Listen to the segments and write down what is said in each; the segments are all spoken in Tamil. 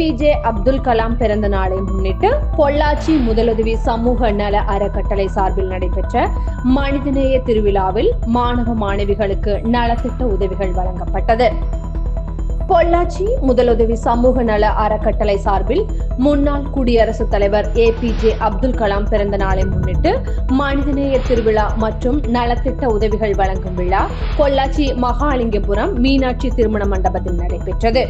ஏபிஜே அப்துல் கலாம் பிறந்த நாளை முன்னிட்டு பொள்ளாச்சி முதலுதவி சமூக நல அறக்கட்டளை சார்பில் நடைபெற்ற மனிதநேய திருவிழாவில் மாணவ மாணவிகளுக்கு நலத்திட்ட உதவிகள் வழங்கப்பட்டது. பொள்ளாச்சி முதலுதவி சமூக நல அறக்கட்டளை சார்பில் முன்னாள் குடியரசுத் தலைவர் A P J Abdul Kalam பிறந்த நாளை முன்னிட்டு மனிதநேய திருவிழா மற்றும் நலத்திட்ட உதவிகள் வழங்கும் விழா பொள்ளாச்சி மகாலிங்கபுரம் மீனாட்சி திருமண மண்டபத்தில் நடைபெற்றது.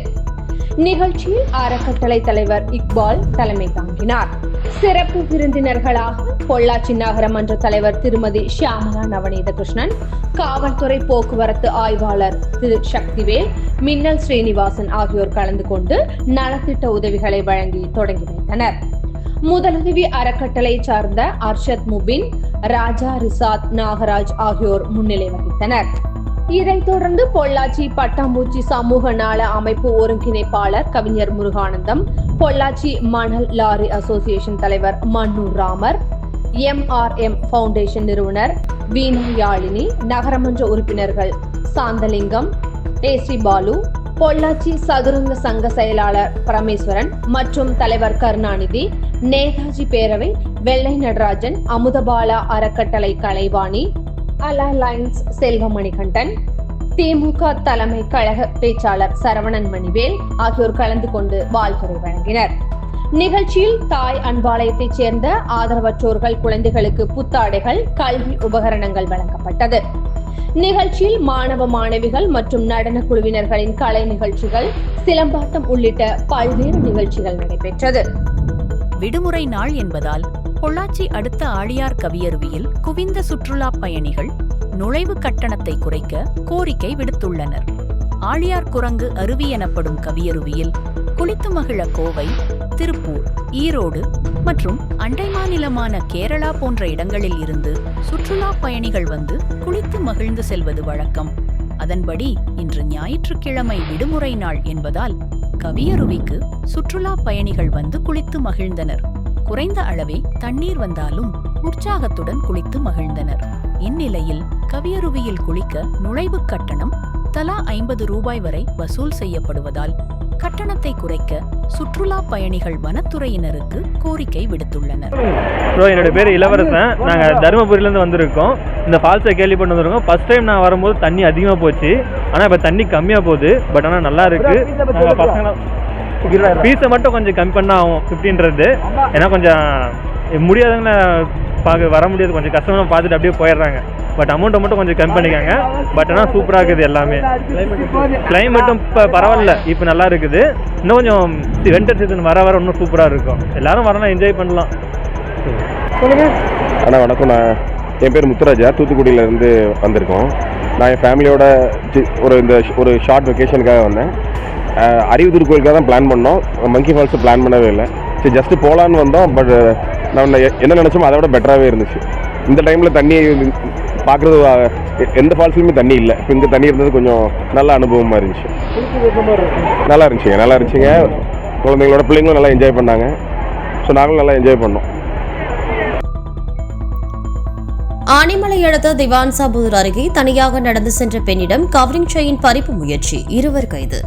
நிகழ்ச்சியில் அறக்கட்டளை தலைவர் இக்பால் தலைமை தாங்கினார். சிறப்பு விருந்தினர்களாக பொள்ளாச்சி நகரமன்ற தலைவர் திருமதி ஷியாமலா நவநீத கிருஷ்ணன் காவல்துறை போக்குவரத்து ஆய்வாளர் திரு சக்திவேல் மின்னல் ஸ்ரீனிவாசன் ஆகியோர் கலந்து கொண்டு நலத்திட்ட உதவிகளை வழங்கி தொடங்கி வைத்தனர். முதலுதவி அறக்கட்டளை சார்ந்த அர்ஷத் முபின் ராஜா ரிசாத் நாகராஜ் ஆகியோர் முன்னிலை வகித்தனர். இதைத் தொடர்ந்து பொள்ளாச்சி பட்டாம்பூச்சி சமூக நல அமைப்பு ஒருங்கிணைப்பாளர் கவிஞர் முருகானந்தம் பொள்ளாச்சி மணல் லாரி அசோசியேஷன் தலைவர் மன்னூர் ராமர் எம்ஆர்எம் ஃபவுண்டேஷன் நிறுவனர் வீணா யாழினி நகரமன்ற உறுப்பினர்கள் சாந்தலிங்கம் ஏசி பாலு பொள்ளாச்சி சதுரங்க சங்க செயலாளர் பரமேஸ்வரன் மற்றும் தலைவர் கருணாநிதி நேதாஜி பேரவை வெள்ளை நடராஜன் அமுதபாலா அறக்கட்டளை கலைவாணி அலைன்ஸ் செல்வமணிகண்டன் திமுக தலைமை கழக பேச்சாளர் சரவணன் மணிவேல் ஆகியோர் கலந்து கொண்டு வாழ்த்துறை வழங்கினர். நிகழ்ச்சியில் தாய் அன்பாலயத்தைச் சேர்ந்த ஆதரவற்றோர்கள் குழந்தைகளுக்கு புத்தாடைகள் கல்வி உபகரணங்கள் வழங்கப்பட்டது. நிகழ்ச்சியில் மாணவ மாணவிகள் மற்றும் நடன குழுவினர்களின் கலை நிகழ்ச்சிகள் சிலம்பாட்டம் உள்ளிட்ட பல்வேறு நிகழ்ச்சிகள் நடைபெற்றது. விடுமுறை நாள் என்பதால் பொள்ளாச்சி அடுத்த ஆழியார் கவியருவியில் குவிந்த சுற்றுலாப் பயணிகள் நுழைவு கட்டணத்தை குறைக்க கோரிக்கை விடுத்துள்ளனர். ஆழியார் குரங்கு அருவி எனப்படும் கவியருவியில் குளித்து மகிழ கோவை திருப்பூர் ஈரோடு மற்றும் அண்டை மாநிலமான கேரளா போன்ற இடங்களில் இருந்து சுற்றுலாப் பயணிகள் வந்து குளித்து மகிழ்ந்து செல்வது வழக்கம். அதன்படி இன்று ஞாயிற்றுக்கிழமை விடுமுறை நாள் என்பதால் கவியருவிக்கு சுற்றுலாப் பயணிகள் வந்து குளித்து மகிழ்ந்தனர். குறைந்த அளவே தண்ணீர் வந்தாலும் உற்சாகத்துடன் குளித்து மகிழ்ந்தனர். இந்நிலையில் கவியருவியில் குளிக்க நுழைவுக் கட்டணம் தலா ஐம்பது ரூபாய் வரை வசூல் செய்யப்படுவதால் கட்டணத்தை குறைக்க சுற்றுலாப் பயணிகள் வனத்துறையினருக்கு கோரிக்கை விடுத்துள்ளனர். ப்ரோ என்னோட பேர் இளவரசன். நாங்கள் தருமபுரியிலேருந்து வந்திருக்கோம். இந்த ஃபால்ஸை கேள்விப்பட்டு வந்திருக்கோம் ஃபர்ஸ்ட் டைம் நான் வரும்போது தண்ணி அதிகமாக போச்சு. ஆனால் இப்போ தண்ணி கம்மியாக போகுது. பட் ஆனால் நல்லா இருக்கு. ஃபீஸை மட்டும் கொஞ்சம் கம்மி பண்ண ஆகும் ஃபிஃப்டின்றது ஏன்னா கொஞ்சம் முடியாதவங்கள பார்க்க வர முடியாது. கொஞ்சம் கஷ்டமாக பார்த்துட்டு அப்படியே போயிடுறாங்க. பட் அமௌண்ட்டை மட்டும் கொஞ்சம் கம்மி பண்ணிக்காங்க. பட் ஆனால் சூப்பராக இருக்குது எல்லாமே. கிளைமேட்டும் இப்போ பரவாயில்ல. இப்போ நல்லா இருக்குது. இன்னும் கொஞ்சம் வெண்டர் சீசன் வர வர இன்னும் சூப்பராக இருக்கும். எல்லாரும் வரலாம் என்ஜாய் பண்ணலாம். அண்ணா வணக்கம் நான் என் பேர் முத்துராஜா. தூத்துக்குடியிலேருந்து வந்திருக்கோம். நான் என் ஃபேமிலியோட ஒரு இந்த ஒரு ஷார்ட் வெக்கேஷனுக்காக வந்தேன். அறிவுதூர் கோயிலுக்காக தான் பிளான் பண்ணோம். மங்கி ஃபால்ஸ் பிளான் பண்ணவே இல்லை. சரி ஜஸ்ட்டு போகலான்னு வந்தோம். பட் நான் என்ன நினச்சோமோ அதை விட பெட்டராகவே இருந்துச்சு. இந்த டைமில் தண்ணி பார்க்குறது எந்த ஃபால்ஸ்லையுமே தண்ணி இல்லை. இப்போ இங்கே தண்ணி இருந்தது கொஞ்சம் நல்ல அனுபவமாக இருந்துச்சு. நல்லா இருந்துச்சுங்க நல்லா இருந்துச்சுங்க. குழந்தைங்களோட பிள்ளைங்களும் நல்லா என்ஜாய் பண்ணாங்க. ஸோ நாங்களும் நல்லா என்ஜாய் பண்ணோம். ஆனைமலை அடுத்த திவான்சாபுதூர் அருகே தனியாக நடந்து சென்ற பெண்ணிடம் கவரிங் செயின் பறிப்பு முயற்சி. இருவர் கைது.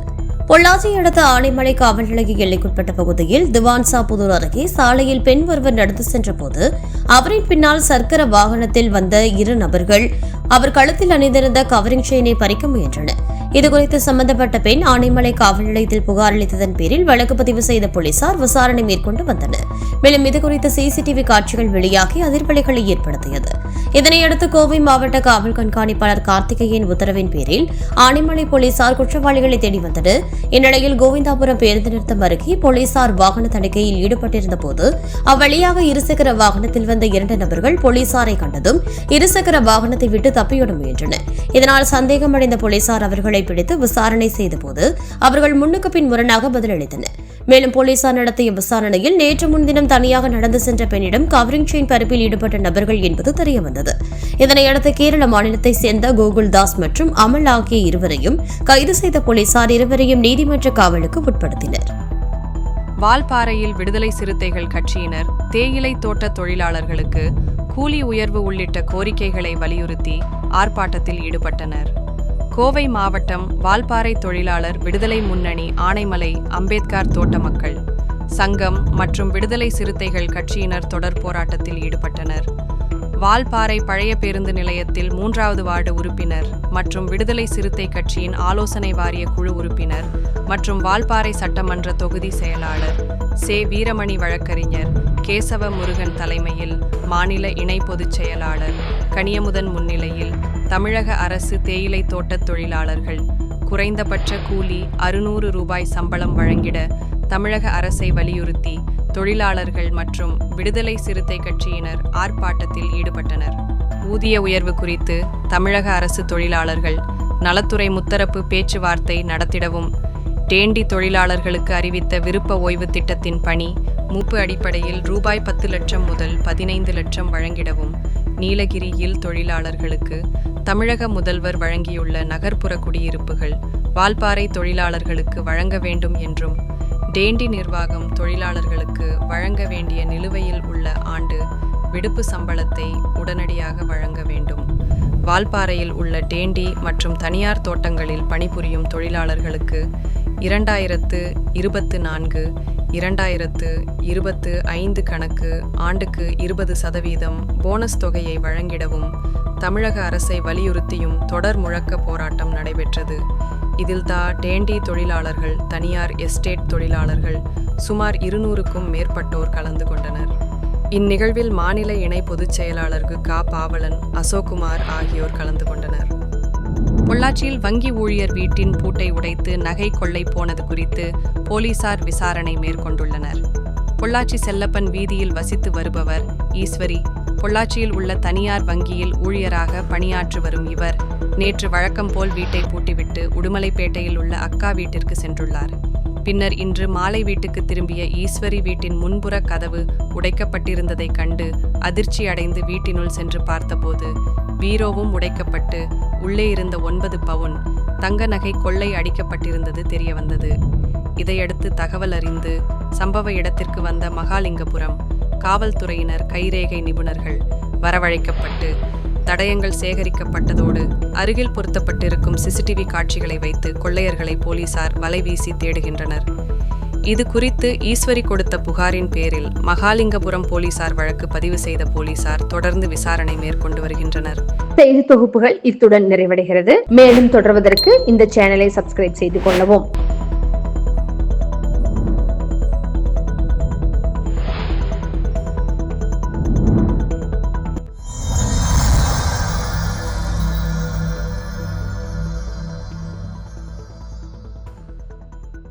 பொள்ளாச்சி அடுத்த ஆனைமலை காவல் நிலைய எல்லைக்குட்பட்ட பகுதியில் திவான்சாபுதூர் அருகே சாலையில் பெண் ஒருவர் நடந்து சென்றபோது அவரின் பின்னால் சர்க்கர வாகனத்தில் வந்த இரு நபர்கள் அவர் கழுத்தில் அணிந்திருந்த கவரிங் செயினை பறிக்க முயன்றனர். இதுகுறித்து சம்பந்தப்பட்ட பெண் ஆனைமலை காவல் நிலையத்தில் புகார் அளித்ததன் பேரில் வழக்கு பதிவு செய்த போலீசார் விசாரணை மேற்கொண்டு வந்தனர். மேலும் இதுகுறித்த சிசிடிவி காட்சிகள் வெளியாகி அதிர்வலைகளை ஏற்படுத்தியது. இதனையடுத்து கோவை மாவட்ட காவல் கண்காணிப்பாளர் கார்த்திகேயன் உத்தரவின் பேரில் ஆனைமலை போலீசார் குற்றவாளிகளை தேடி வந்தனர். இந்நிலையில் கோவிந்தாபுரம் பேருந்து நிறுத்தம் அருகே போலீசார் வாகன தணிக்கையில் ஈடுபட்டிருந்த போது அவ்வழியாக இருசக்கர வாகனத்தில் வந்த இரண்டு நபர்கள் போலீசாரை கண்டதும் இருசக்கர வாகனத்தை விட்டு தப்பியோட முயன்றனர். இதனால் சந்தேகமடைந்த போலீசார் அவர்களை பிடித்து விசாரணை செய்தபோது அவர்கள் முன்னுக்கு பின் முரணாக பதிலளித்தனர். மேலும் போலீசார் நடத்திய விசாரணையில் நேற்று முன்தினம் தனியாக நடந்து சென்ற பெண்ணிடம் கவரிங் செயின் பரப்பில் ஈடுபட்ட நபர்கள் என்பது தெரியவந்தது. இதனையடுத்து கேரள மாநிலத்தைச் சேர்ந்த கோகுல் தாஸ் மற்றும் அமல் ஆகிய இருவரையும் கைது செய்த போலீசார் இருவரையும் நீதிமன்ற காவலுக்கு உட்படுத்தினர். வால்பாறையில் விடுதலை சிறுத்தைகள் கட்சியினர் தேயிலை தோட்ட தொழிலாளர்களுக்கு கூலி உயர்வு உள்ளிட்ட கோரிக்கைகளை வலியுறுத்தி ஆர்ப்பாட்டத்தில் ஈடுபட்டனர். கோவை மாவட்டம் வால்பாறை தொழிலாளர் விடுதலை முன்னணி ஆனைமலை அம்பேத்கர் தோட்ட மக்கள். சங்கம் மற்றும் விடுதலை சிறுத்தைகள் கட்சியினர் தொடர் போராட்டத்தில் ஈடுபட்டனர். வால்பாறை பழைய பேருந்து நிலையத்தில் மூன்றாவது வார்டு உறுப்பினர் மற்றும் விடுதலை சிறுத்தை கட்சியின் ஆலோசனை வாரிய குழு உறுப்பினர் மற்றும் வால்பாறை சட்டமன்ற தொகுதி செயலாளர் சே. வீரமணி வழக்கறிஞர் கேசவ முருகன் தலைமையில் மாநில இணை பொதுச் செயலாளர் கனியமுதன் முன்னிலையில் தமிழக அரசு தேயிலை தோட்டத் தொழிலாளர்கள் குறைந்தபட்ச கூலி அறுநூறு ரூபாய் சம்பளம் வழங்கிட தமிழக அரசை வலியுறுத்தி தொழிலாளர்கள் மற்றும் விடுதலை சிறுத்தை கட்சியினர் ஆர்ப்பாட்டத்தில் ஈடுபட்டனர். ஊதிய உயர்வு குறித்து தமிழக அரசு தொழிலாளர்கள் நலத்துறை முத்தரப்பு பேச்சுவார்த்தை நடத்திடவும் டேண்டி தொழிலாளர்களுக்கு அறிவித்த விருப்ப ஓய்வு திட்டத்தின் பணி மூப்பு அடிப்படையில் ரூபாய் பத்து லட்சம் முதல் பதினைந்து லட்சம் வழங்கிடவும் நீலகிரியில் தொழிலாளர்களுக்கு தமிழக முதல்வர் வழங்கியுள்ள நகர்ப்புற குடியிருப்புகள் வால்பாறை தொழிலாளர்களுக்கு வழங்க வேண்டும் என்றும் டேண்டி நிர்வாகம் தொழிலாளர்களுக்கு வழங்க வேண்டிய நிலுவையில் உள்ள ஆண்டு விடுப்பு சம்பளத்தை உடனடியாக வழங்க வேண்டும். வால்பாறையில் உள்ள டேண்டி மற்றும் தனியார் தோட்டங்களில் பணிபுரியும் தொழிலாளர்களுக்கு இரண்டாயிரத்து இருபத்து நான்கு இரண்டாயிரத்து இருபத்து ஐந்து கணக்கு ஆண்டுக்கு இருபது சதவீதம் போனஸ் தொகையை வழங்கிடவும் தமிழக அரசை வலியுறுத்தியும் தொடர் முழக்க போராட்டம் நடைபெற்றது. இதில் தா டேண்டி தொழிலாளர்கள் தனியார் எஸ்டேட் தொழிலாளர்கள் சுமார் இருநூறுக்கும் மேற்பட்டோர் கலந்து கொண்டனர். இந்நிகழ்வில் மாநில இணை பொதுச் செயலாளர் கா. பாவலன் அசோக்குமார் ஆகியோர் கலந்து கொண்டனர். பொள்ளாச்சியில் வங்கி ஊழியர் வீட்டின் பூட்டை உடைத்து நகை கொள்ளை போனது குறித்து போலீசார் விசாரணை மேற்கொண்டுள்ளனர். பொள்ளாச்சி செல்லப்பன் வீதியில் வசித்து வருபவர் ஈஸ்வரி பொள்ளாச்சியில் உள்ள தனியார் வங்கியில் ஊழியராக பணியாற்றி வரும் இவர் நேற்று வழக்கம் போல் வீட்டை பூட்டிவிட்டு உடுமலைப்பேட்டையில் உள்ள அக்கா வீட்டிற்கு சென்றுள்ளார். பின்னர் இன்று மாலை வீட்டுக்கு திரும்பிய ஈஸ்வரி வீட்டின் முன்புற கதவு உடைக்கப்பட்டிருந்ததைக் கண்டு அதிர்ச்சி அடைந்து வீட்டினுள் சென்று பார்த்தபோது பீரோவும் உடைக்கப்பட்டு உள்ளே இருந்த ஒன்பது பவுன் தங்க நகை கொள்ளை அடிக்கப்பட்டிருந்தது தெரியவந்தது. இதையடுத்து தகவல் அறிந்து சம்பவ இடத்திற்கு வந்த மகாலிங்கபுரம் காவல்துறையினர் கைரேகை நிபுணர்கள் வரவழைக்கப்பட்டு தடயங்கள் சேகரிக்கப்பட்டதோடு அருகில் பொருத்தப்பட்டிருக்கும் சிசிடிவி காட்சிகளை வைத்து கொள்ளையர்களை போலீசார் வலைவீசி தேடுகின்றனர். இது குறித்து ஈஸ்வரி கொடுத்த புகாரின் பேரில் மகாலிங்கபுரம் போலீசார் வழக்கு பதிவு செய்த போலீசார் தொடர்ந்து விசாரணை மேற்கொண்டு வருகின்றனர். செய்தி தொகுப்புகள் இத்துடன் நிறைவடைகிறது. மேலும் தொடர்வதற்கு இந்த சேனலை சப்ஸ்கிரைப் செய்து கொள்ளவும்.